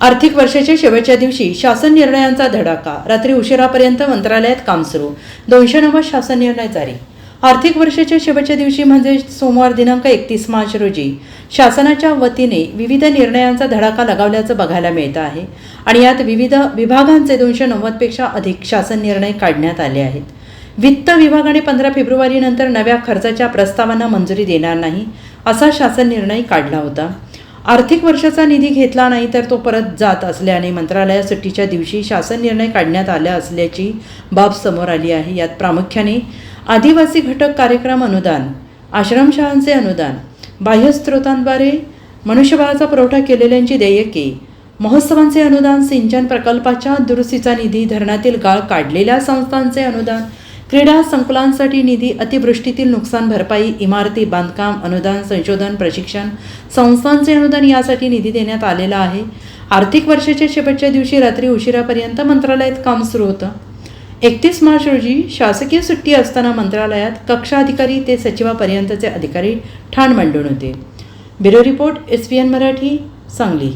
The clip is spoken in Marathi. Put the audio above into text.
आर्थिक वर्षाच्या शेवटच्या दिवशी शासन निर्णयांचा धडाका. रात्री उशिरापर्यंत मंत्रालयात काम सुरू. दोनशे नव्वद शासन निर्णय जारी. आर्थिक वर्षाच्या शेवटच्या दिवशी म्हणजे सोमवार दिनांक एकतीस मार्च रोजी शासनाच्या वतीने विविध निर्णयांचा धडाका लगावल्याचं बघायला मिळतं आहे आणि यात विविध विभागांचे दोनशे नव्वदपेक्षा अधिक शासन निर्णय काढण्यात आले आहेत. वित्त विभागाने पंधरा फेब्रुवारीनंतर नव्या खर्चाच्या प्रस्तावांना मंजुरी देणार नाही असा शासन निर्णय काढला होता. आर्थिक वर्षाचा निधी घेतला नाही तर तो परत जात असल्याने मंत्रालयात सुट्टीच्या दिवशी शासन निर्णय काढण्यात आला असल्याची बाब समोर आली आहे. यात प्रामुख्याने आदिवासी घटक कार्यक्रम अनुदान आश्रमशाळांचे अनुदान बाह्यस्त्रोतांद्वारे मनुष्यबळाचा पुरवठा केलेल्यांची देयके महोत्सवांचे अनुदान सिंचन प्रकल्पाच्या दुरुस्तीचा निधी धरणातील गाळ काढलेल्या संस्थांचे अनुदान क्रीडा संकुलांसाठी निधी अतिवृष्टीतील नुकसान भरपाई इमारती बांधकाम अनुदान संशोधन प्रशिक्षण संस्थांचे अनुदान यासाठी निधी देण्यात आलेला आहे. आर्थिक वर्षाच्या शेवटच्या दिवशी रात्री उशिरापर्यंत मंत्रालयात काम सुरू होतं. एकतीस मार्च रोजी शासकीय सुट्टी असताना मंत्रालयात कक्षा अधिकारी ते सचिवापर्यंतचे अधिकारी ठाण मांडून होते. Bureau report S P N Marathi Sangli.